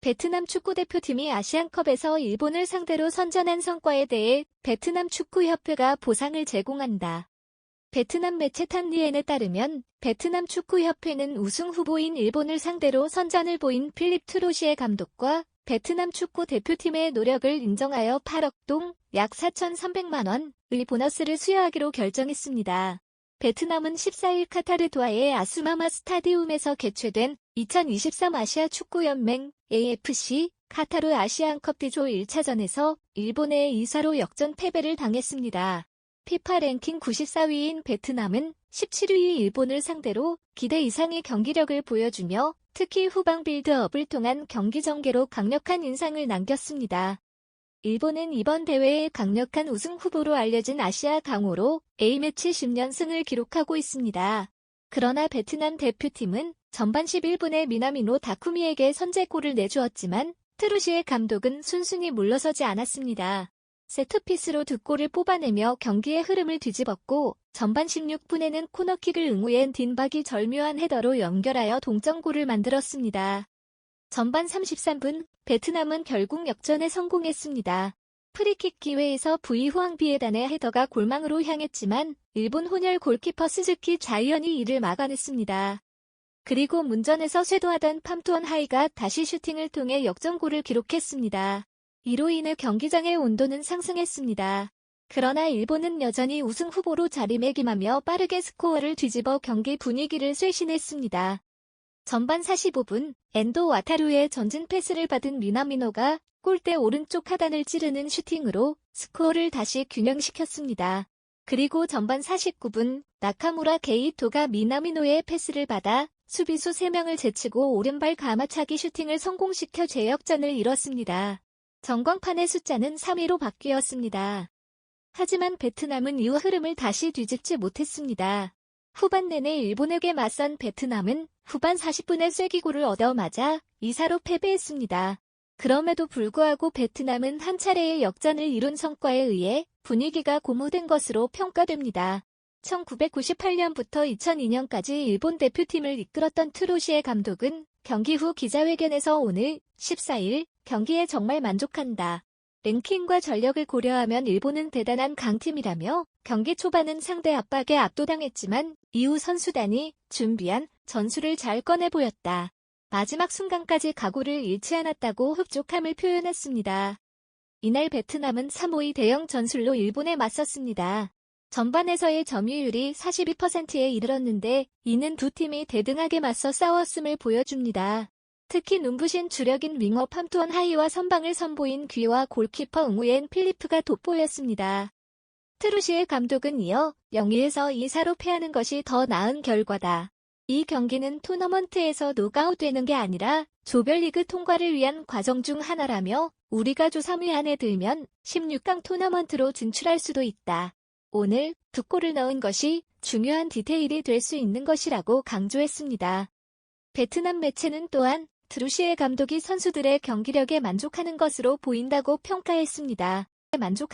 베트남 축구대표팀이 아시안컵에서 일본을 상대로 선전한 성과에 대해 베트남 축구협회가 보상을 제공한다. 베트남 매체 탄리엔에 따르면 베트남 축구협회는 우승 후보인 일본을 상대로 선전을 보인 필립 트로시의 감독과 베트남 축구 대표팀의 노력을 인정하여 8억 동, 약 4,300만 원의 보너스를 수여하기로 결정했습니다. 베트남은 14일 카타르 도하의 아수마마 스타디움에서 개최된 2023 아시아 축구연맹 AFC 카타르 아시안컵 D조 1차전에서 일본의 2사로 역전 패배를 당했습니다. 피파 랭킹 94위인 베트남은 17위 일본을 상대로 기대 이상의 경기력을 보여주며 특히 후방 빌드업을 통한 경기 전개로 강력한 인상을 남겼습니다. 일본은 이번 대회의 강력한 우승 후보로 알려진 아시아 강호로 A매치 10연승을 기록하고 있습니다. 그러나 베트남 대표팀은 전반 11분에 미나미노 다쿠미에게 선제골을 내주었지만 트루시의 감독은 순순히 물러서지 않았습니다. 세트피스로 두 골을 뽑아내며 경기의 흐름을 뒤집었고 전반 16분에는 코너킥을 응우한 딘박이 절묘한 헤더로 연결하여 동점골을 만들었습니다. 전반 33분 베트남은 결국 역전에 성공했습니다. 프리킥 기회에서 부이 후앙비에단의 헤더가 골망으로 향했지만 일본 혼혈 골키퍼 스즈키 자이언이 이를 막아냈습니다. 그리고 문전에서 쇄도하던 팜투언 하이가 다시 슈팅을 통해 역전골을 기록했습니다. 이로 인해 경기장의 온도는 상승했습니다. 그러나 일본은 여전히 우승 후보로 자리매김하며 빠르게 스코어를 뒤집어 경기 분위기를 쇄신했습니다. 전반 45분 엔도 와타루의 전진 패스를 받은 미나미노가 골대 오른쪽 하단을 찌르는 슈팅으로 스코어를 다시 균형시켰습니다. 그리고 전반 49분 나카무라 게이토가 미나미노의 패스를 받아 수비수 3명을 제치고 오른발 가마차기 슈팅을 성공시켜 재역전을 이뤘습니다. 전광판의 숫자는 3위로 바뀌었습니다. 하지만 베트남은 이후 흐름을 다시 뒤집지 못했습니다. 후반 내내 일본에게 맞선 베트남은 후반 40분에 쐐기골을 얻어 맞아 2사로 패배했습니다. 그럼에도 불구하고 베트남은 한 차례의 역전을 이룬 성과에 의해 분위기가 고무된 것으로 평가됩니다. 1998년부터 2002년까지 일본 대표팀을 이끌었던 트로시의 감독은 경기 후 기자회견에서 오늘 14일 경기에 정말 만족한다. 랭킹과 전력을 고려하면 일본은 대단한 강팀이라며 경기 초반은 상대 압박에 압도당했지만 이후 선수단이 준비한 전술을 잘 꺼내 보였다. 마지막 순간까지 각오를 잃지 않았다고 흡족함을 표현했습니다. 이날 베트남은 3-5의 대형 전술로 일본에 맞섰습니다. 전반에서의 점유율이 42%에 이르렀는데 이는 두 팀이 대등하게 맞서 싸웠음을 보여줍니다. 특히 눈부신 주력인 윙어 팜투언 하이와 선방을 선보인 귀와 골키퍼 응우엔 필리프가 돋보였습니다. 트루시의 감독은 이어 0-1에서 2사로 패하는 것이 더 나은 결과다. 이 경기는 토너먼트에서 노가웃되는 게 아니라 조별리그 통과를 위한 과정 중 하나라며 우리가 조 3위 안에 들면 16강 토너먼트로 진출할 수도 있다. 오늘 두 골을 넣은 것이 중요한 디테일이 될 수 있는 것이라고 강조했습니다. 베트남 매체는 또한 드루시의 감독이 선수들의 경기력에 만족하는 것으로 보인다고 평가했습니다. 만족